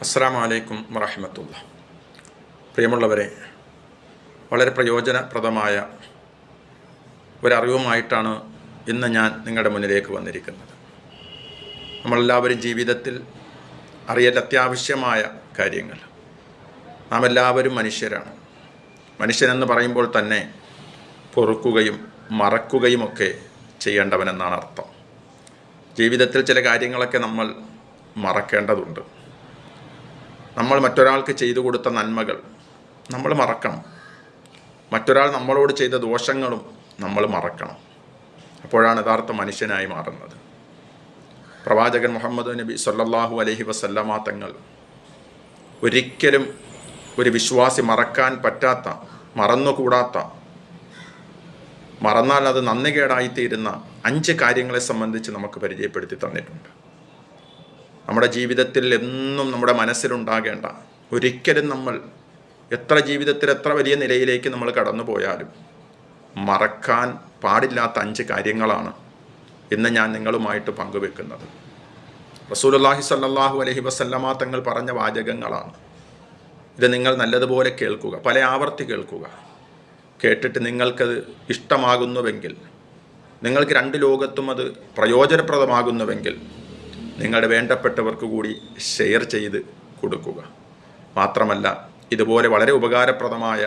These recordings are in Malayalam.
അസ്സാം വലൈക്കും വറഹമത്തുള്ള. പ്രിയമുള്ളവരെ വളരെ പ്രയോജനപ്രദമായ ഒരറിവുമായിട്ടാണ് ഇന്ന് ഞാൻ നിങ്ങളുടെ മുന്നിലേക്ക് വന്നിരിക്കുന്നത്. നമ്മളെല്ലാവരും ജീവിതത്തിൽ അറിയൽ അത്യാവശ്യമായ കാര്യങ്ങൾ. നാം എല്ലാവരും മനുഷ്യരാണ്. മനുഷ്യനെന്ന് പറയുമ്പോൾ തന്നെ പൊറുക്കുകയും മറക്കുകയുമൊക്കെ ചെയ്യേണ്ടവനെന്നാണ് അർത്ഥം. ജീവിതത്തിൽ ചില കാര്യങ്ങളൊക്കെ നമ്മൾ മറക്കേണ്ടതുണ്ട്. നമ്മൾ മറ്റൊരാൾക്ക് ചെയ്തു കൊടുത്ത നന്മകൾ നമ്മൾ മറക്കണം. മറ്റൊരാൾ നമ്മളോട് ചെയ്ത ദോഷങ്ങളും നമ്മൾ മറക്കണം. അപ്പോഴാണ് യഥാർത്ഥ മനുഷ്യനായി മാറുന്നത്. പ്രവാചകൻ മുഹമ്മദ് നബി സല്ലാഹു അലഹി വസല്ലമ തങ്ങൾ ഒരിക്കലും ഒരു വിശ്വാസി മറക്കാൻ പറ്റാത്ത മറന്നുകൂടാത്ത മറന്നാൽ അത് നന്ദികേടായിത്തീരുന്ന അഞ്ച് കാര്യങ്ങളെ സംബന്ധിച്ച് നമുക്ക് പരിചയപ്പെടുത്തി തന്നിട്ടുണ്ട്. നമ്മുടെ ജീവിതത്തിൽ എന്നും നമ്മുടെ മനസ്സിലുണ്ടാകേണ്ട. ഒരിക്കലും നമ്മൾ എത്ര ജീവിതത്തിൽ എത്ര വലിയ നിലയിലേക്ക് നമ്മൾ കടന്നു പോയാലും മറക്കാൻ പാടില്ലാത്ത അഞ്ച് കാര്യങ്ങളാണ് ഇന്ന് ഞാൻ നിങ്ങളുമായിട്ട് പങ്കുവെക്കുന്നത്. റസൂലുള്ളാഹി സല്ലാഹു അലഹി വസല്ലമ തങ്ങൾ പറഞ്ഞ വാചകങ്ങളാണ്. ഇത് നിങ്ങൾ നല്ലതുപോലെ കേൾക്കുക പല ആവർത്തി കേൾക്കുക. കേട്ടിട്ട് നിങ്ങൾക്കത് ഇഷ്ടമാകുന്നുവെങ്കിൽ നിങ്ങൾക്ക് രണ്ട് ലോകത്തും അത് പ്രയോജനപ്രദമാകുന്നുവെങ്കിൽ നിങ്ങളുടെ വേണ്ടപ്പെട്ടവർക്ക് കൂടി ഷെയർ ചെയ്ത് കൊടുക്കുക. മാത്രമല്ല ഇതുപോലെ വളരെ ഉപകാരപ്രദമായ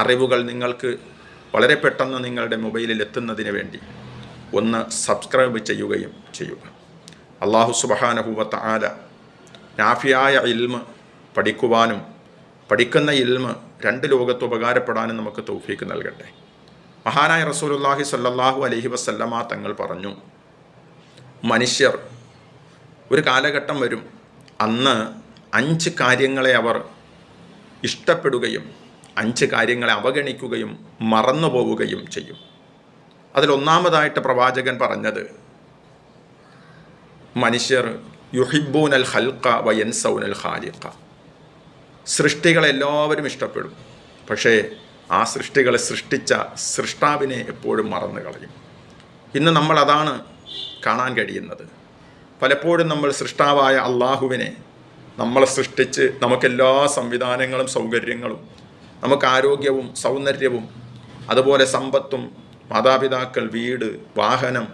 അറിവുകൾ നിങ്ങൾക്ക് വളരെ പെട്ടെന്ന് നിങ്ങളുടെ മൊബൈലിൽ എത്തുന്നതിന് വേണ്ടി ഒന്ന് സബ്സ്ക്രൈബ് ചെയ്യുകയും ചെയ്യുക. അള്ളാഹു സുബഹാനഹൂവത്ത ആല നാഫിയായ ഇൽമ് പഠിക്കുവാനും പഠിക്കുന്ന ഇൽമ് രണ്ട് ലോകത്ത് ഉപകാരപ്പെടാനും നമുക്ക് തൗഫീക്ക് നൽകട്ടെ. മഹാനായ റസൂലുല്ലാഹി സല്ലാഹു അലഹി വസല്ലമ തങ്ങൾ പറഞ്ഞു മനുഷ്യർ ഒരു കാലഘട്ടം വരും. അന്ന് അഞ്ച് കാര്യങ്ങളെ അവർ ഇഷ്ടപ്പെടുകയും അഞ്ച് കാര്യങ്ങളെ അവഗണിക്കുകയും മറന്നു പോവുകയും ചെയ്യും. അതിലൊന്നാമതായിട്ട് പ്രവാചകൻ പറഞ്ഞത് മനുഷ്യർ യുഹിബൂൻ അൽ ഹൽക്ക വയൻസൗൻ അൽ ഖാലിഖ സൃഷ്ടികളെല്ലാവരും ഇഷ്ടപ്പെടും. പക്ഷേ ആ സൃഷ്ടികളെ സൃഷ്ടിച്ച സൃഷ്ടാവിനെ എപ്പോഴും മറന്നു കളയും ഇന്ന് നമ്മൾ അതാണ് കാണാൻ കഴിയുന്നത്. പലപ്പോഴും നമ്മൾ സൃഷ്ടാവായ അള്ളാഹുവിനെ നമ്മളെ സൃഷ്ടിച്ച് നമുക്കെല്ലാ സംവിധാനങ്ങളും സൗകര്യങ്ങളും നമുക്ക് ആരോഗ്യവും സൗന്ദര്യവും അതുപോലെ സമ്പത്തും മാതാപിതാക്കൾ വീട് വാഹനം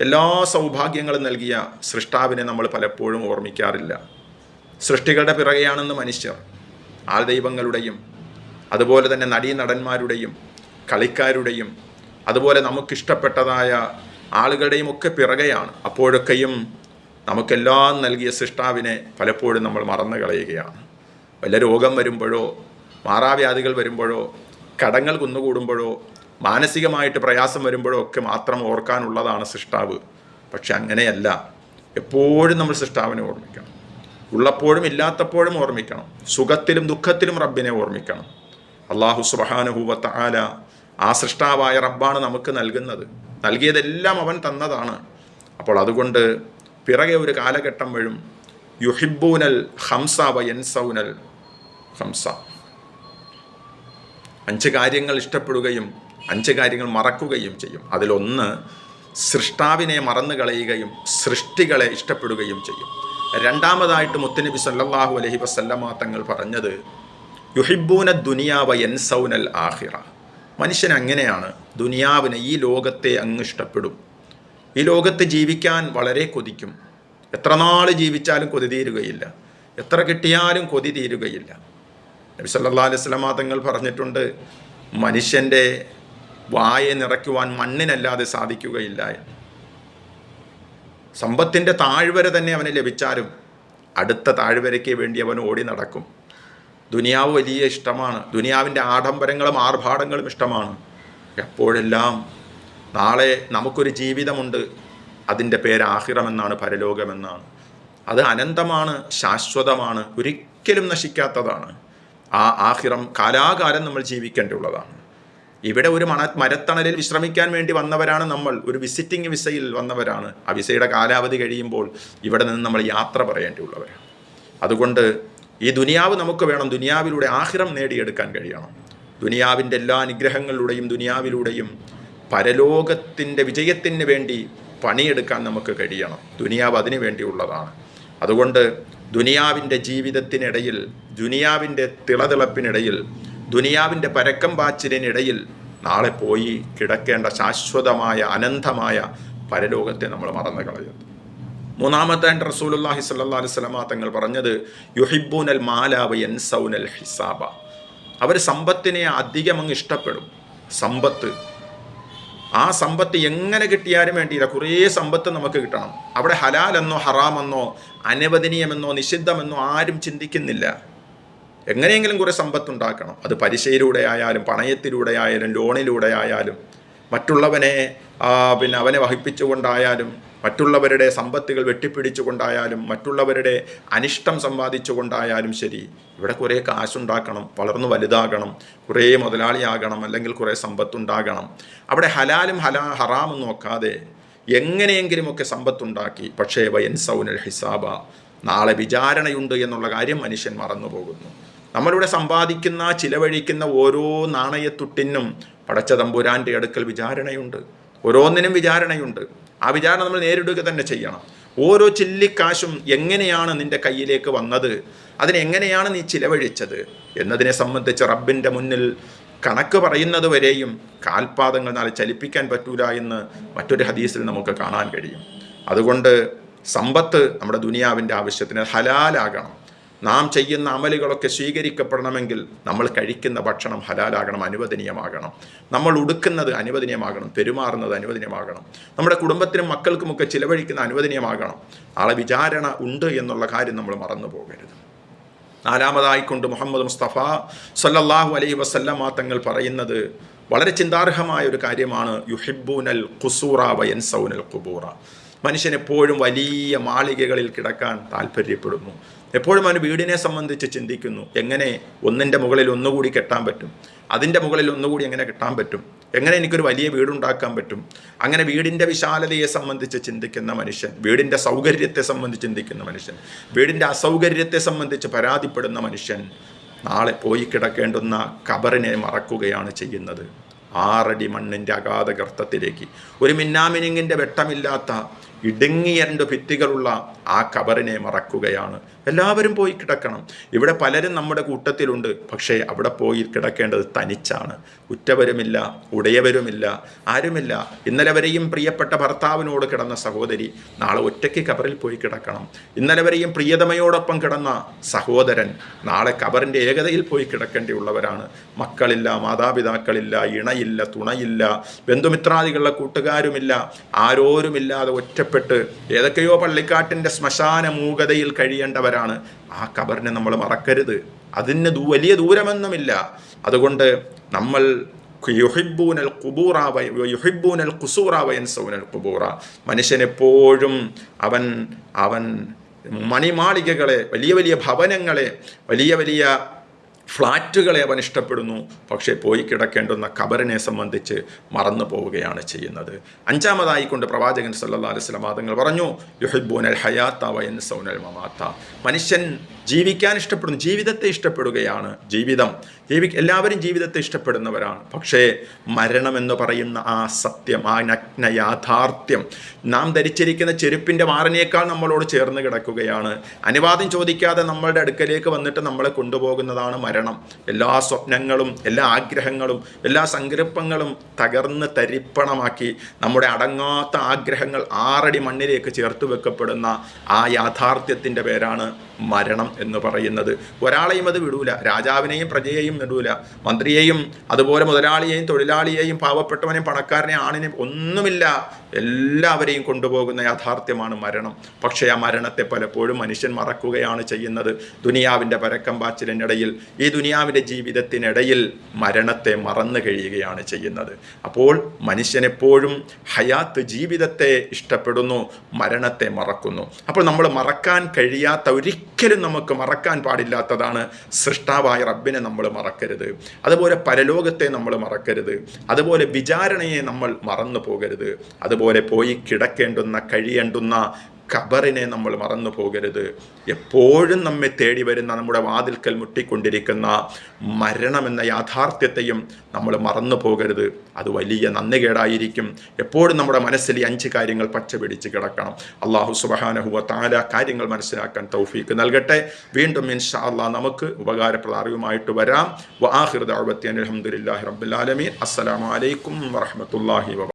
എല്ലാ സൗഭാഗ്യങ്ങളും നൽകിയ സൃഷ്ടാവിനെ നമ്മൾ പലപ്പോഴും ഓർമ്മിക്കാറില്ല. സൃഷ്ടികളുടെ പിറകെയാണെന്ന് മനുഷ്യർ ആൾ ദൈവങ്ങളുടെയും അതുപോലെ തന്നെ നടീനടന്മാരുടെയും കളിക്കാരുടെയും അതുപോലെ നമുക്കിഷ്ടപ്പെട്ടതായ ആളുകളുടെയും ഒക്കെ പിറകെയാണ്. അപ്പോഴൊക്കെയും നമുക്കെല്ലാം നൽകിയ സൃഷ്ടാവിനെ പലപ്പോഴും നമ്മൾ മറന്നു കളയുകയാണ്. വല്ല രോഗം വരുമ്പോഴോ മാറാവ്യാധികൾ വരുമ്പോഴോ കടങ്ങൾ കുന്നുകൂടുമ്പോഴോ മാനസികമായിട്ട് പ്രയാസം വരുമ്പോഴോ ഒക്കെ മാത്രം ഓർക്കാനുള്ളതാണ് സൃഷ്ടാവ്. പക്ഷെ അങ്ങനെയല്ല. എപ്പോഴും നമ്മൾ സൃഷ്ടാവിനെ ഓർമ്മിക്കണം. ഉള്ളപ്പോഴും ഇല്ലാത്തപ്പോഴും ഓർമ്മിക്കണം. സുഖത്തിലും ദുഃഖത്തിലും റബ്ബിനെ ഓർമ്മിക്കണം. അള്ളാഹു സുബഹാനുഭൂവത്ത ആല ആ സൃഷ്ടാവായ റബ്ബാണ് നമുക്ക് നൽകുന്നത്. നൽകിയതെല്ലാം അവൻ തന്നതാണ്. അപ്പോൾ അതുകൊണ്ട് പിറകെ ഒരു കാലഘട്ടം വരും യുഹിബൂനൽ ഹംസ വയൻസൗനൽ ഹംസ അഞ്ച് കാര്യങ്ങൾ ഇഷ്ടപ്പെടുകയും അഞ്ച് കാര്യങ്ങൾ മറക്കുകയും ചെയ്യും. അതിലൊന്ന് സൃഷ്ടാവിനെ മറന്നു കളയുകയും സൃഷ്ടികളെ ഇഷ്ടപ്പെടുകയും ചെയ്യും. രണ്ടാമതായിട്ട് മുത്തനബി സല്ലാഹു അലഹി വസല്ലമ തങ്ങൾ പറഞ്ഞത് യുഹിബൂന ദുനിയാവ എൻസൗനൽ ആഹിറ മനുഷ്യൻ അങ്ങനെയാണ്. ദുനിയാവിനെ ഈ ലോകത്തെ അങ്ങ് ഇഷ്ടപ്പെടും. ഈ ലോകത്ത് ജീവിക്കാൻ വളരെ കൊതിക്കും. എത്ര നാൾ ജീവിച്ചാലും കൊതി തീരുകയില്ല. എത്ര കിട്ടിയാലും കൊതി തീരുകയില്ല. നബി സല്ലാ അലൈഹി സ്വലമാ തങ്ങൾ പറഞ്ഞിട്ടുണ്ട് മനുഷ്യന്റെ വായ നിറയ്ക്കുവാൻ മണ്ണിനല്ലാതെ സാധിക്കുകയില്ല സമ്പത്തിന്റെ താഴ്വര തന്നെ അവന് ലഭിച്ചാലും അടുത്ത താഴ്വരയ്ക്ക് വേണ്ടി അവൻ ഓടി നടക്കും. ദുനിയാവ് വലിയ ഇഷ്ടമാണ്. ദുനിയാവിന്റെ ആഡംബരങ്ങളും ആർഭാടങ്ങളും ഇഷ്ടമാണ്. എപ്പോഴെല്ലാം നാളെ നമുക്കൊരു ജീവിതമുണ്ട്. അതിന്റെ പേര് ആഹിറമെന്നാണ് പരലോകമെന്നാണ്. അത് അനന്തമാണ് ശാശ്വതമാണ് ഒരിക്കലും നശിക്കാത്തതാണ്. ആ ആഹിറം കാലാകാലം നമ്മൾ ജീവിക്കേണ്ടിയുള്ളതാണ്. ഇവിടെ ഒരു മണ മരത്തണലിൽ വിശ്രമിക്കാൻ വേണ്ടി വന്നവരാണ് നമ്മൾ. ഒരു വിസിറ്റിംഗ് വിസയിൽ വന്നവരാണ്. ആ വിസയുടെ കാലാവധി കഴിയുമ്പോൾ ഇവിടെ നിന്ന് നമ്മൾ യാത്ര പറയേണ്ടിയുള്ളവരാണ് അതുകൊണ്ട് ഈ ദുനിയാവ് നമുക്ക് വേണം. ദുനിയാവിലൂടെ ആഹിറം നേടിയെടുക്കാൻ കഴിയണം. ദുനിയാവിന്റെ എല്ലാ അനുഗ്രഹങ്ങളിലൂടെയും ദുനിയാവിലൂടെയും പരലോകത്തിന്റെ വിജയത്തിന് വേണ്ടി പണിയെടുക്കാൻ നമുക്ക് കഴിയണം. ദുനിയാവ് അതിനു വേണ്ടിയുള്ളതാണ്. അതുകൊണ്ട് ദുനിയാവിന്റെ ജീവിതത്തിനിടയിൽ ദുനിയാവിന്റെ തിളതിളപ്പിനിടയിൽ ദുനിയാവിന്റെ പരക്കം പാച്ചിലിനിടയിൽ നാളെ പോയി കിടക്കേണ്ട ശാശ്വതമായ അനന്തമായ പരലോകത്തെ നമ്മൾ മറന്നു കളയുന്നത് മൂന്നാമത്തെ റസൂലുല്ലാഹി സല്ലാ അലൈഹി വസല്ലമ തങ്ങൾ പറഞ്ഞത് യുഹിബ്ബൂനൽ മാലാവ യൻസൗനൽ ഹിസാബ. അവർ സമ്പത്തിനെ അധികം അങ്ങ് ഇഷ്ടപ്പെടും. സമ്പത്ത് ആ സമ്പത്ത് എങ്ങനെ കിട്ടിയാലും വേണ്ടിയില്ല. കുറേ സമ്പത്ത് നമുക്ക് കിട്ടണം. അവിടെ ഹലാലെന്നോ ഹറാമെന്നോ അനവദനീയമെന്നോ നിഷിദ്ധമെന്നോ ആരും ചിന്തിക്കുന്നില്ല. എങ്ങനെയെങ്കിലും കുറേ സമ്പത്ത് ഉണ്ടാക്കണം അത് പലിശയിലൂടെ ആയാലും പണയത്തിലൂടെ ആയാലും ലോണിലൂടെ ആയാലും മറ്റുള്ളവനെ പിന്നെ അവനെ വഹിപ്പിച്ചുകൊണ്ടായാലും മറ്റുള്ളവരുടെ സമ്പത്തുകൾ വെട്ടിപ്പിടിച്ചുകൊണ്ടായാലും മറ്റുള്ളവരുടെ അനിഷ്ടം സമ്പാദിച്ചുകൊണ്ടായാലും ശരി ഇവിടെ കുറേ കാശുണ്ടാക്കണം വളർന്നു വലുതാകണം കുറേ മുതലാളിയാകണം അല്ലെങ്കിൽ കുറേ സമ്പത്തുണ്ടാകണം. അവിടെ ഹലാലും ഹലാ ഹറാമും നോക്കാതെ എങ്ങനെയെങ്കിലുമൊക്കെ സമ്പത്തുണ്ടാക്കി. പക്ഷേ വയൻ സൗനൽ ഹിസാബ നാളെ വിചാരണയുണ്ട് എന്നുള്ള കാര്യം മനുഷ്യൻ മറന്നുപോകുന്നു. നമ്മളിവിടെ സമ്പാദിക്കുന്ന ചിലവഴിക്കുന്ന ഓരോ നാണയത്തുട്ടിനും പടച്ച തമ്പുരാന്റെ അടുക്കൽ വിചാരണയുണ്ട്. ഓരോന്നിനും വിചാരണയുണ്ട്. ആ വിചാരണ നമ്മൾ നേരിടുക തന്നെ ചെയ്യണം. ഓരോ ചില്ലിക്കാശും എങ്ങനെയാണ് നിന്റെ കയ്യിലേക്ക് വന്നത്? അതിനെങ്ങനെയാണ് നീ ചിലവഴിച്ചത്? എന്നതിനെ സംബന്ധിച്ച് റബ്ബിന്റെ മുന്നിൽ കണക്ക് പറയുന്നത് വരെയും കാൽപാദങ്ങൾ നാളെ ചലിപ്പിക്കാൻ പറ്റൂല എന്ന് മറ്റൊരു ഹദീസിൽ നമുക്ക് കാണാൻ കഴിയും. അതുകൊണ്ട് സമ്പത്ത് നമ്മുടെ ദുനിയാവിന്റെ ആവശ്യത്തിന് ഹലാലാകണം. നാം ചെയ്യുന്ന അമലുകളൊക്കെ സ്വീകരിക്കപ്പെടണമെങ്കിൽ നമ്മൾ കഴിക്കുന്ന ഭക്ഷണം ഹലാലാകണം അനുവദനീയമാകണം. നമ്മൾ ഉടുക്കുന്നത് അനുവദനീയമാകണം പെരുമാറുന്നത് അനുവദനീയമാകണം. നമ്മുടെ കുടുംബത്തിനും മക്കൾക്കുമൊക്കെ ചിലവഴിക്കുന്ന അനുവദനീയമാകണം. ആളെ വിചാരണ ഉണ്ട് എന്നുള്ള കാര്യം നമ്മൾ മറന്നു പോകരുത്. നാലാമതായിക്കൊണ്ട് മുഹമ്മദ് മുസ്തഫ സല്ലല്ലാഹു അലൈഹി വസല്ലമ തങ്ങൾ പറയുന്നത് വളരെ ചിന്താർഹമായ ഒരു കാര്യമാണ്. യുഹിബൂനൽ ഖുസൂറ വയൻസൗനൽ ഖുബൂറ. മനുഷ്യൻ എപ്പോഴും വലിയ മാളികകളിൽ കിടക്കാൻ താല്പര്യപ്പെടുന്നു. എപ്പോഴും അവന് വീടിനെ സംബന്ധിച്ച് ചിന്തിക്കുന്നു. എങ്ങനെ ഒന്നിന്റെ മുകളിൽ ഒന്നുകൂടി കെട്ടാൻ പറ്റും? അതിന്റെ മുകളിൽ ഒന്നുകൂടി എങ്ങനെ കെട്ടാൻ പറ്റും? എങ്ങനെ എനിക്കൊരു വലിയ വീടുണ്ടാക്കാൻ പറ്റും? അങ്ങനെ വീടിന്റെ വിശാലതയെ സംബന്ധിച്ച് ചിന്തിക്കുന്ന മനുഷ്യൻ വീടിന്റെ സൗകര്യത്തെ സംബന്ധിച്ച് ചിന്തിക്കുന്ന മനുഷ്യൻ വീടിന്റെ അസൗകര്യത്തെ സംബന്ധിച്ച് പരാതിപ്പെടുന്ന മനുഷ്യൻ നാളെ പോയി കിടക്കേണ്ടുന്ന കബറിനെ മറക്കുകയാണ് ചെയ്യുന്നത്. ആറടി മണ്ണിന്റെ അഗാധ ഗർത്തത്തിലേക്ക് ഒരു മിന്നാമിനിങ്ങിന്റെ വെട്ടമില്ലാത്ത ഇടുങ്ങിയ രണ്ട് ഭിത്തികളുള്ള ആ കബറിനെ മറക്കുകയാണ്. എല്ലാവരും പോയി കിടക്കണം. ഇവിടെ പലരും നമ്മുടെ കൂട്ടത്തിലുണ്ട്. പക്ഷേ അവിടെ പോയി കിടക്കേണ്ടത് തനിച്ചാണ്. ഉറ്റവരുമില്ല ഉടയവരുമില്ല ആരുമില്ല. ഇന്നലെ വരെയും പ്രിയപ്പെട്ട ഭർത്താവിനോട് കിടന്ന സഹോദരി നാളെ ഒറ്റയ്ക്ക് കബറിൽ പോയി കിടക്കണം. ഇന്നലെ വരെയും പ്രിയതമയോടൊപ്പം കിടന്ന സഹോദരൻ നാളെ കബറിന്റെ ഏകതയിൽ പോയി കിടക്കേണ്ടിയുള്ളവരാണ്. മക്കളില്ല മാതാപിതാക്കളില്ല ഇണയില്ല തുണയില്ല ബന്ധുമിത്രാദികളുടെ കൂട്ടുകാരുമില്ല ആരോരുമില്ലാതെ ഒറ്റപ്പെട്ട് ഏതൊക്കെയോ പള്ളിക്കാട്ടിന്റെ ശ്മശാന മൂകതയിൽ കഴിയേണ്ടവരാണ്. ആ കബറിനെ നമ്മൾ മറക്കരുത്. അതിന് വലിയ ദൂരമൊന്നുമില്ല. അതുകൊണ്ട് നമ്മൾ യുഹിബൂനൽ കുബൂറ യുഹിബൂനൽ കുസൂറ വയൻസൗനൽ കുബൂറ മനുഷ്യൻ എപ്പോഴും അവൻ അവൻ മണിമാളികകളെ വലിയ വലിയ ഭവനങ്ങളെ വലിയ വലിയ ഫ്ലാറ്റുകളെ അവൻ ഇഷ്ടപ്പെടുന്നു. പക്ഷേ പോയി കിടക്കേണ്ടുന്ന ഖബറിനെ സംബന്ധിച്ച് മറന്നു പോവുകയാണ് ചെയ്യുന്നത്. അഞ്ചാമതായി കൊണ്ട് പ്രവാചകൻ സല്ലാ അലൈഹി വസല്ലം തങ്ങൾ പറഞ്ഞു യുഹിബൂനൽ ഹയാത്ത വയൻ സൗനൽ മമാത്ത മനുഷ്യൻ ജീവിക്കാൻ ഇഷ്ടപ്പെടുന്നു ജീവിതത്തെ ഇഷ്ടപ്പെടുകയാണ് ജീവിതം. ജീവി എല്ലാവരും ജീവിതത്തെ ഇഷ്ടപ്പെടുന്നവരാണ്. പക്ഷേ മരണമെന്ന് പറയുന്ന ആ സത്യം ആ നഗ്ന യാഥാർത്ഥ്യം നാം ധരിച്ചിരിക്കുന്ന ചെരുപ്പിന്റെ മാറിനേക്കാൾ നമ്മളോട് ചേർന്ന് കിടക്കുകയാണ്. അനുവാദം ചോദിക്കാതെ നമ്മളുടെ അടുക്കലേക്ക് വന്നിട്ട് നമ്മളെ കൊണ്ടുപോകുന്നതാണ് മരണം എല്ലാ സ്വപ്നങ്ങളും എല്ലാ ആഗ്രഹങ്ങളും എല്ലാ സങ്കല്പങ്ങളും തകർന്ന് തരിപ്പണമാക്കി നമ്മുടെ അടങ്ങാത്ത ആഗ്രഹങ്ങൾ ആറടി മണ്ണിലേക്ക് ചേർത്ത് വെക്കപ്പെടുന്ന ആ യാഥാർത്ഥ്യത്തിന്റെ പേരാണ് മരണം എന്ന് പറയുന്നത്. ഒരാളെയും അത് വിടൂല രാജാവിനെയും പ്രജയെയും വിടൂല മന്ത്രിയെയും അതുപോലെ മുതലാളിയെയും തൊഴിലാളിയെയും പാവപ്പെട്ടവനെയും പണക്കാരനെയും ആണിനെയും ഒന്നുമില്ല. എല്ലാവരെയും കൊണ്ടുപോകുന്ന യാഥാർത്ഥ്യമാണ് മരണം. പക്ഷേ ആ മരണത്തെ പലപ്പോഴും മനുഷ്യൻ മറക്കുകയാണ് ചെയ്യുന്നത്. ദുനിയാവിന്റെ പരക്കം പാച്ചിലിനിടയിൽ ദുനിയാവിന്റെ ജീവിതത്തിനിടയിൽ മരണത്തെ മറന്നു കഴിയുകയാണ് ചെയ്യുന്നത്. അപ്പോൾ മനുഷ്യനെപ്പോഴും ഹയാത്ത് ജീവിതത്തെ ഇഷ്ടപ്പെടുന്നു മരണത്തെ മറക്കുന്നു. അപ്പോൾ നമ്മൾ മറക്കാൻ കഴിയാത്ത ഒരിക്കലും നമുക്ക് മറക്കാൻ പാടില്ലാത്തതാണ് സൃഷ്ടാവായ റബ്ബിനെ നമ്മൾ മറക്കരുത്. അതുപോലെ പരലോകത്തെ നമ്മൾ മറക്കരുത്. അതുപോലെ വിചാരണയെ നമ്മൾ മറന്നു പോകരുത്. അതുപോലെ പോയി കിടക്കേണ്ടുന്ന കഴിയേണ്ടുന്ന ഖബറിനെ നമ്മൾ മറന്നു പോകരുത്. എപ്പോഴും നമ്മെ തേടി വരുന്ന നമ്മുടെ വാതിൽക്കൽ മുട്ടിക്കൊണ്ടിരിക്കുന്ന മരണമെന്ന യാഥാർത്ഥ്യത്തെയും നമ്മൾ മറന്നു പോകരുത്. അത് വലിയ നന്ദികേടായിരിക്കും. എപ്പോഴും നമ്മുടെ മനസ്സിൽ ഈ അഞ്ച് കാര്യങ്ങൾ പച്ച പിടിച്ച് കിടക്കണം. അള്ളാഹു സുബഹാനഹുവ താല കാര്യങ്ങൾ മനസ്സിലാക്കാൻ തൗഫീക്ക് നൽകട്ടെ. വീണ്ടും ഇൻഷാ അള്ളാഹ് നമുക്ക് ഉപകാരപ്രദ അറിവുമായിട്ട് വരാം. വാഹിർ ദഅവത്തി അനിൽ റബ്ബുലാലമീൻ റബ്ബിൽ ആലമീൻ. അസ്സലാമു അലൈക്കും വറഹ്മത്തുള്ളാഹി വബറകാതുഹു